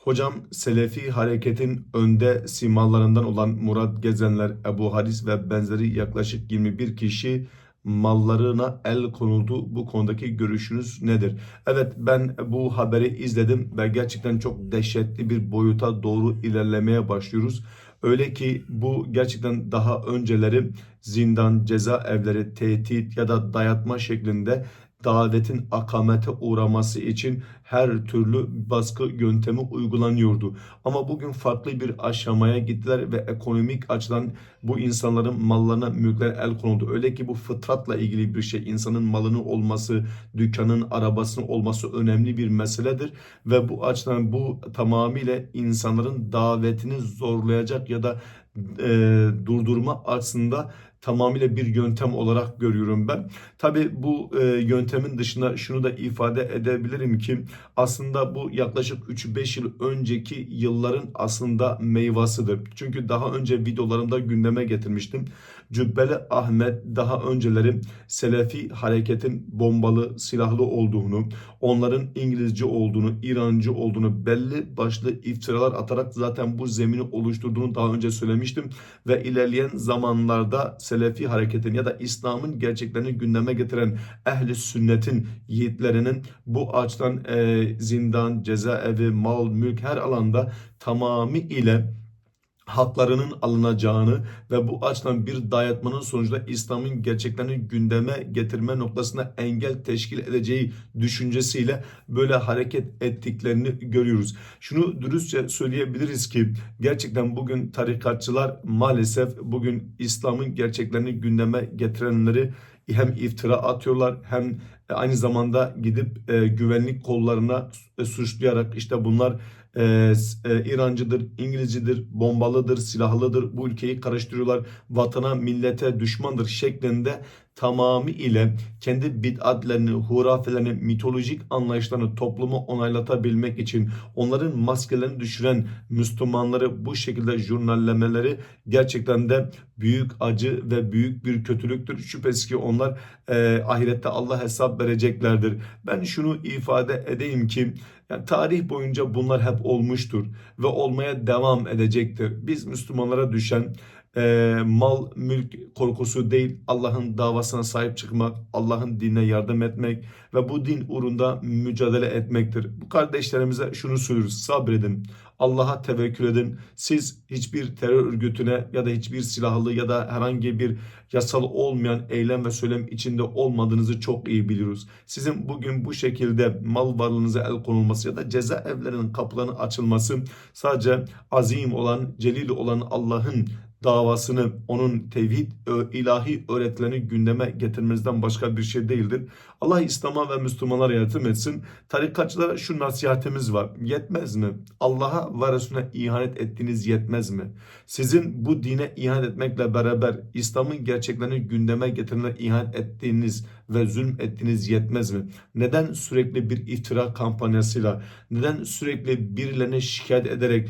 Hocam Selefi hareketin önde simalarından olan Murat Gezenler, Ebu Haris ve benzeri yaklaşık 21 kişi mallarına el konuldu. Bu konudaki görüşünüz nedir? Evet ben bu haberi izledim ve gerçekten çok dehşetli bir boyuta doğru ilerlemeye başlıyoruz. Öyle ki bu gerçekten daha önceleri zindan, cezaevleri, tehdit ya da dayatma şeklinde davetin akamete uğraması için her türlü baskı yöntemi uygulanıyordu. Ama bugün farklı bir aşamaya gittiler ve ekonomik açıdan bu insanların mallarına, mülklerine el konuldu. Öyle ki bu fıtratla ilgili bir şey. İnsanın malının olması, dükkanın, arabasının olması önemli bir meseledir. Ve bu açıdan bu tamamıyla insanların davetini zorlayacak ya da e, durdurma açısında tamamıyla bir yöntem olarak görüyorum ben. Tabi bu e, yöntemin dışında şunu da ifade edebilirim ki aslında bu yaklaşık 3-5 yıl önceki yılların aslında meyvasıdır. Çünkü daha önce videolarımda gündeme getirmiştim. Cübbeli Ahmet daha önceleri Selefi hareketin bombalı, silahlı olduğunu, onların İngilizce olduğunu, İrancı olduğunu belli başlı iftiralar atarak zaten bu zemini oluşturduğunu daha önce söylemiştim. Ve ilerleyen zamanlarda Selefi hareketin ya da İslam'ın gerçeklerini gündeme getiren ehli sünnetin yiğitlerinin bu açıdan e, zindan, cezaevi, mal, mülk her alanda tamamıyla haklarının alınacağını ve bu açıdan bir dayatmanın sonucunda İslam'ın gerçeklerini gündeme getirme noktasında engel teşkil edeceği düşüncesiyle böyle hareket ettiklerini görüyoruz. Şunu dürüstçe söyleyebiliriz ki gerçekten bugün tarikatçılar maalesef bugün İslam'ın gerçeklerini gündeme getirenleri hem iftira atıyorlar hem aynı zamanda gidip e, güvenlik kollarına e, suçlayarak işte bunlar e, e, İrancıdır, İngilizcidir, bombalıdır, silahlıdır bu ülkeyi karıştırıyorlar. Vatana, millete düşmandır şeklinde tamamı ile kendi bid'atlerini, hurafelerini, mitolojik anlayışlarını toplumu onaylatabilmek için onların maskelerini düşüren Müslümanları bu şekilde jurnallemeleri gerçekten de büyük acı ve büyük bir kötülüktür. Şüphesiz ki onlar e, ahirette Allah hesap vereceklerdir. Ben şunu ifade edeyim ki yani tarih boyunca bunlar hep olmuştur ve olmaya devam edecektir. Biz Müslümanlara düşen e, mal mülk korkusu değil Allah'ın davasına sahip çıkmak, Allah'ın dinine yardım etmek ve bu din uğrunda mücadele etmektir. Bu kardeşlerimize şunu söylüyoruz sabredin. Allah'a tevekkül edin. Siz hiçbir terör örgütüne ya da hiçbir silahlı ya da herhangi bir yasal olmayan eylem ve söylem içinde olmadığınızı çok iyi biliyoruz. Sizin bugün bu şekilde mal varlığınıza el konulması ya da cezaevlerinin kapılarının açılması sadece azim olan, celil olan Allah'ın davasını, onun tevhid ilahi öğretilerini gündeme getirmenizden başka bir şey değildir. Allah İslam'a ve Müslümanlara yardım etsin. Tarikatçılara şu nasihatimiz var. Yetmez mi? Allah'a ve Resulüne ihanet ettiğiniz yetmez mi? Sizin bu dine ihanet etmekle beraber İslam'ın gerçeklerini gündeme getirene ihanet ettiğiniz ve zulm ettiğiniz yetmez mi? Neden sürekli bir iftira kampanyasıyla, neden sürekli birilerine şikayet ederek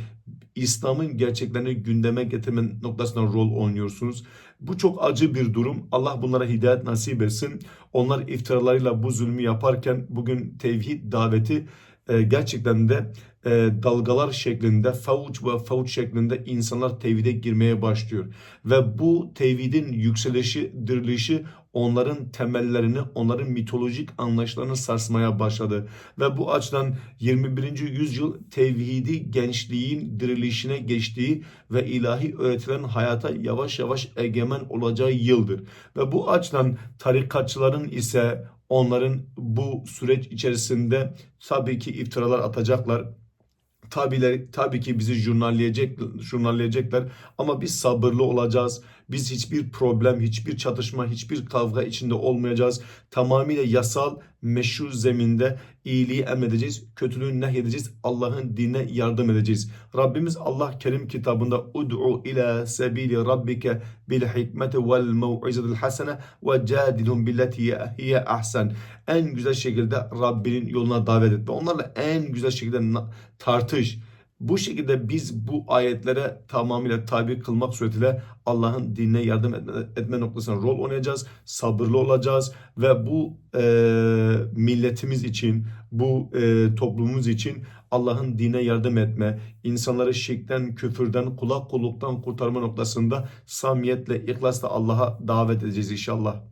İslam'ın gerçeklerini gündeme getirme noktasında rol oynuyorsunuz. Bu çok acı bir durum. Allah bunlara hidayet nasip etsin. Onlar iftiralarıyla bu zulmü yaparken bugün tevhid daveti e, gerçekten de e, dalgalar şeklinde, favuç ve favuç şeklinde insanlar tevhide girmeye başlıyor. Ve bu tevhidin yükselişi, dirilişi onların temellerini, onların mitolojik anlayışlarını sarsmaya başladı. Ve bu açıdan 21. yüzyıl tevhidi gençliğin dirilişine geçtiği ve ilahi öğretilerin hayata yavaş yavaş egemen olacağı yıldır. Ve bu açıdan tarikatçıların ise onların bu süreç içerisinde tabii ki iftiralar atacaklar tabiler, tabii ki bizi jurnalleyecek, jurnalleyecekler ama biz sabırlı olacağız. Biz hiçbir problem, hiçbir çatışma, hiçbir kavga içinde olmayacağız. Tamamıyla yasal, meşru zeminde iyiliği emredeceğiz, kötülüğü nehyedeceğiz. Allah'ın dinine yardım edeceğiz. Rabbimiz Allah Kerim kitabında ud'u ila sebili rabbike bil hikmeti vel mev'izetil hasene ve cadilhum billeti hiye ahsen. En güzel şekilde Rabbinin yoluna davet et. Onlarla en güzel şekilde tartış Bu şekilde biz bu ayetlere tamamıyla tabi kılmak suretiyle Allah'ın dinine yardım etme, etme noktasında rol oynayacağız. Sabırlı olacağız ve bu e, milletimiz için, bu e, toplumumuz için Allah'ın dine yardım etme, insanları şirkten, küfürden, kulak kulluktan kurtarma noktasında samiyetle, ihlasla Allah'a davet edeceğiz inşallah.